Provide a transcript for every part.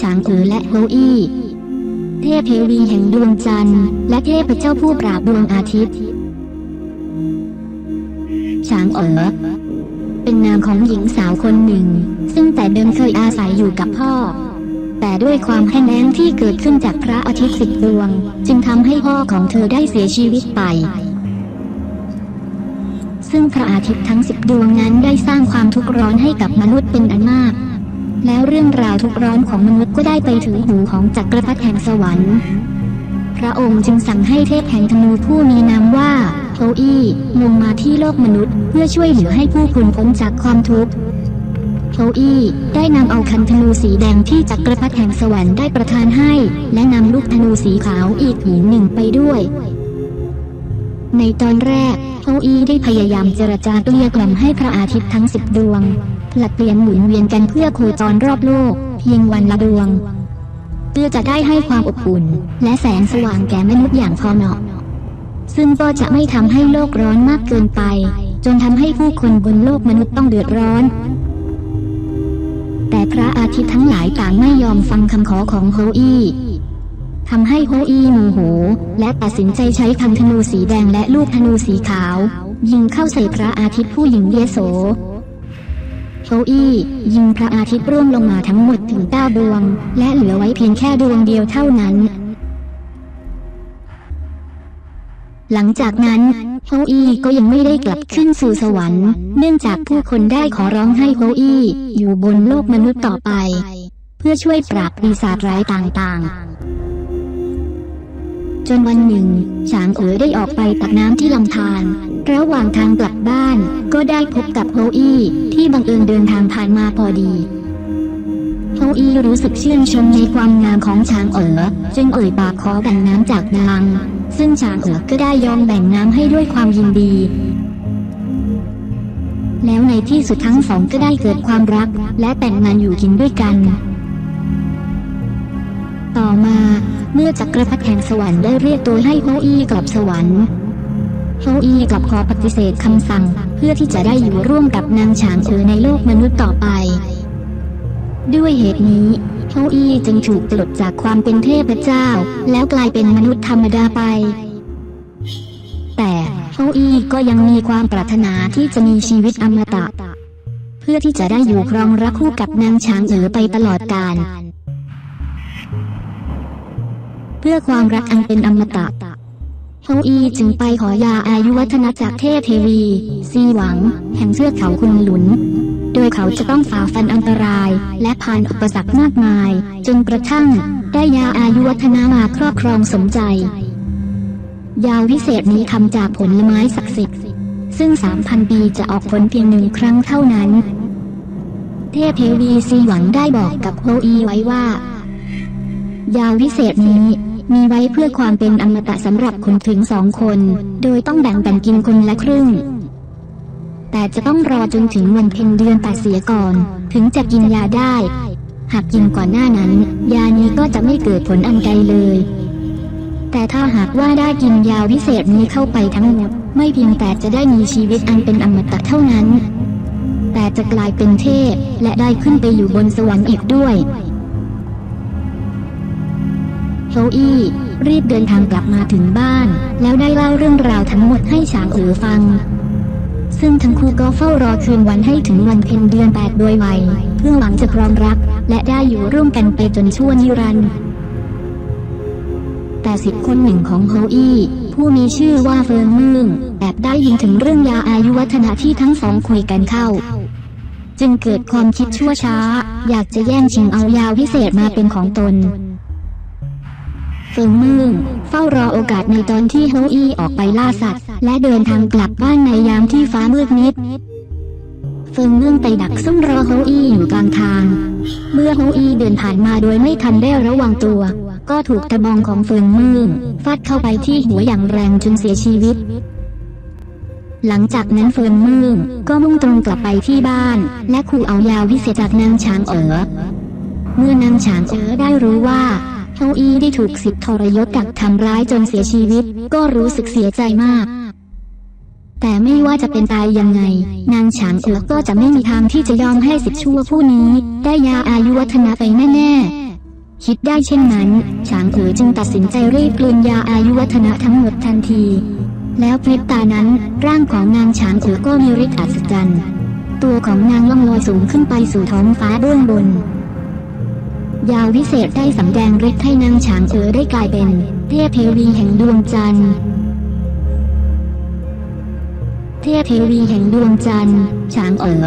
ฉางเอ๋อและโฮอี้ เทพเทวีแห่งดวงจันทร์ และเทพเจ้าผู้ปราบดวงอาทิตย์ ฉางเอ๋อเป็นนามของหญิงสาวคนหนึ่ง ซึ่งแต่เดิมเคยอาศัยอยู่กับพ่อ แต่ด้วยความแห้งแล้งที่เกิดขึ้นจากพระอาทิตย์สิบดวง จึงทำให้พ่อของเธอได้เสียชีวิตไป ซึ่งพระอาทิตย์ทั้งสิบดวงนั้นได้สร้างความทุกข์ร้อนให้กับมนุษย์เป็นอันมาก แล้วเรื่องราวทุกร้อนของมนุษย์ก็ได้ไปถึงหูของจักรพรรดิแห่งสวรรค์ พระองค์จึงสั่งให้เทพแห่งธนูผู้มีนามว่าโทอี้ลงมาที่โลกมนุษย์ เพื่อช่วยเหลือให้ผู้คนพ้นจากความทุกข์โทอี้ได้นำเอาคันธนูสีแดงที่จักรพรรดิแห่งสวรรค์ได้ประทานให้ และนำลูกธนูสีขาวอีกหีหนึ่งไปด้วย ในตอนแรกโทอี้ได้พยายามเจรจาเกลี้ยกล่อมให้พระอาทิตย์ทั้งสิบดวง ผลัดเปลี่ยนหมุนเวียนกันเพื่อโคจรรอบโลก เพียงวันละดวง เพื่อจะได้ให้ความอบอุ่น และแสงสว่างแก่มนุษย์อย่างพอเหมาะซึ่งก็จะไม่ทำให้โลกร้อนมากเกินไป จนทำให้ผู้คนบนโลกมนุษย์ต้องเดือดร้อน แต่พระอาทิตย์ทั้งหลายต่างไม่ยอมฟังคำขอของโฮอี้ทำให้โฮอี้โมโห และตัดสินใจใช้คันธนูสีแดงและลูกธนูสีขาว ยิงเข้าใส่พระอาทิตย์ผู้หญิงเยโส โฮอี้ ยิงพระอาทิตย์ร่วงลงมาทั้งหมดถึงเก้าดวง และเหลือไว้เพียงแค่ดวงเดียวเท่านั้น หลังจากนั้นโฮอี้ก็ยังไม่ได้กลับขึ้นสู่สวรรค์ เนื่องจากผู้คนได้ขอร้องให้โฮอี้อยู่บนโลกมนุษย์ต่อไป เพื่อช่วยปราบปีศาจร้ายต่างๆ จนวันหนึ่งฉางเอ๋อได้ออกไปตักน้ำที่ลำธารระหว่างทางกลับบ้าน ก็ได้พบกับโฮอี้ที่บังเอิญเดินทางผ่านมาพอดีโฮอี้รู้สึกชื่นชมในความงามของช้างเอ๋อจึงเอ่ยปากขอแบ่งน้ำจากนาง ซึ่งช้างเอ๋อก็ได้ยอมแบ่งน้ำให้ด้วยความยินดี แล้วในที่สุดทั้งสองก็ได้เกิดความรัก และแต่งงานอยู่กินด้วยกัน ต่อมา เมื่อจักรพรรดิแห่งสวรรค์ได้เรียกตัวให้โฮอี้กลับสวรรค์โฮอี้กลับขอปฏิเสธคำสั่ง เพื่อที่จะได้อยู่ร่วมกับนางฉางเอ๋อในโลกมนุษย์ต่อไป ด้วยเหตุนี้โฮอี้จึงถูกปลดจากความเป็นเทพเจ้า แล้วกลายเป็นมนุษย์ธรรมดาไป แต่โฮอี้ก็ยังมีความปรารถนาที่จะมีชีวิตอมตะ เพื่อที่จะได้อยู่ครองรักคู่กับนางช้างเอ๋อไปตลอดกาล เพื่อความรักอันเป็นอมตะโฮอีจึงไปขอยาอายุวัฒนะจากเทพเทวี ซีหวัง แห่งเชือกเขาคุณหลุน โดยเขาจะต้องฝ่าฟันอันตราย และผ่านอุปสรรคมากมาย จนกระทั่ง ได้ยาอายุวัฒนะมาครอบครองสมใจ ยาวิเศษนี้ทำจากผลไม้ศักดิ์สิทธิ์ ซึ่ง 3,000 ปีจะออกผลเพียงหนึ่งครั้งเท่านั้น เทพเทวีซีหวังได้บอกกับโฮอีไว้ว่า ยาวิเศษนี้ มีไว้เพื่อความเป็นอมตะสำหรับคนถึงสองคน โดยต้องแบ่งกันกินคนละครึ่ง แต่จะต้องรอจนถึงวันเพ็ญเดือนแปดเสียก่อน ถึงจะกินยาได้ หากกินก่อนหน้านั้น ยานี้ก็จะไม่เกิดผลอันใดเลย แต่ถ้าหากว่าได้กินยาวิเศษนี้เข้าไปทั้งหมด ไม่เพียงแต่จะได้มีชีวิตอันเป็นอมตะเท่านั้น แต่จะกลายเป็นเทพและได้ขึ้นไปอยู่บนสวรรค์อีกด้วย โฮอี้ รีบเดินทางกลับมาถึงบ้าน แล้วได้เล่าเรื่องราวทั้งหมดให้ฉางอ๋อฟัง ซึ่งทั้งคู่ก็เฝ้ารอคืนวันให้ถึงวันเพ็ญเดือนแปดโดยไวเพื่อหวังจะครองรัก และได้อยู่ร่วมกันไปจนชั่วนิรันดร์แต่สิทธิ์คนหนึ่งของโฮอี้ผู้มีชื่อว่าเฟิงมึงแอบได้ยินถึงเรื่องยาอายุวัฒนะที่ทั้งสองคุยกันเข้า จึงเกิดความคิดชั่วช้า อยากจะแย่งชิงเอายาวิเศษมาเป็นของตน ฟิงมึงเฝ้ารอโอกาสในตอนที่โฮอี้ออกไปล่าสัตว์ และเดินทางกลับบ้านในยามที่ฟ้ามืดมิดเฟิงมึงไปดักซุ่มรอโฮอี้อยู่กลางทาง เมื่อโฮอี้เดินผ่านมาโดยไม่ทันได้ระวังตัว ก็ถูกตะบองของเฟิงมึงฟาดเข้าไปที่หัวอย่างแรงจนเสียชีวิต หลังจากนั้นเฟิงมึงก็มุ่งตรงกลับไปที่บ้าน และขู่เอายาวิเศษจากนางช้างเอ๋อเมื่อนางฉางเอ๋อได้รู้ว่า เฮาอีได้ถูกสิทธิทรยศกักทำร้ายจนเสียชีวิต ก็รู้สึกเสียใจมาก แต่ไม่ว่าจะเป็นตายยังไง นางฉางเอ๋อก็จะไม่มีทางที่จะยอมให้สิทธิชั่วผู้นี้ ได้ยาอายุวัฒนะไปแน่ๆ คิดได้เช่นนั้น ฉางเอ๋อจึงตัดสินใจรีบกลืนยาอายุวัฒนะทั้งหมดทันที แล้วพริบตานั้น ร่างของนางฉางเอ๋อก็มีฤทธิ์อัศจรรย์ ตัวของนางล่องลอยสูงขึ้นไปสู่ท้องฟ้าเบื้องบน ยาววิเศษได้สำแดงฤทธิ์ให้นางฉางเอ๋อได้กลายเป็นเทพเทวีแห่งดวงจันทร์เทพเทวีแห่งดวงจันทร์ฉางเอ๋อ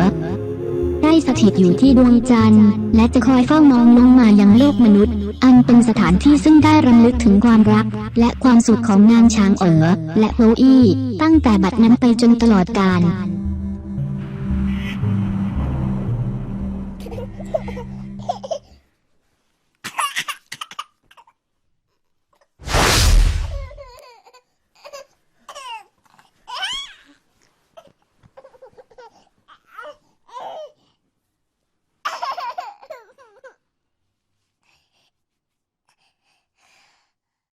ได้สถิตอยู่ที่ดวงจันทร์ และจะคอยเฝ้ามองลงมายังโลกมนุษย์ อันเป็นสถานที่ซึ่งได้รำลึกถึงความรัก และความสุขของนางช้างเอ๋อและโลอี้ตั้งแต่บัดนั้นไปจนตลอดกาล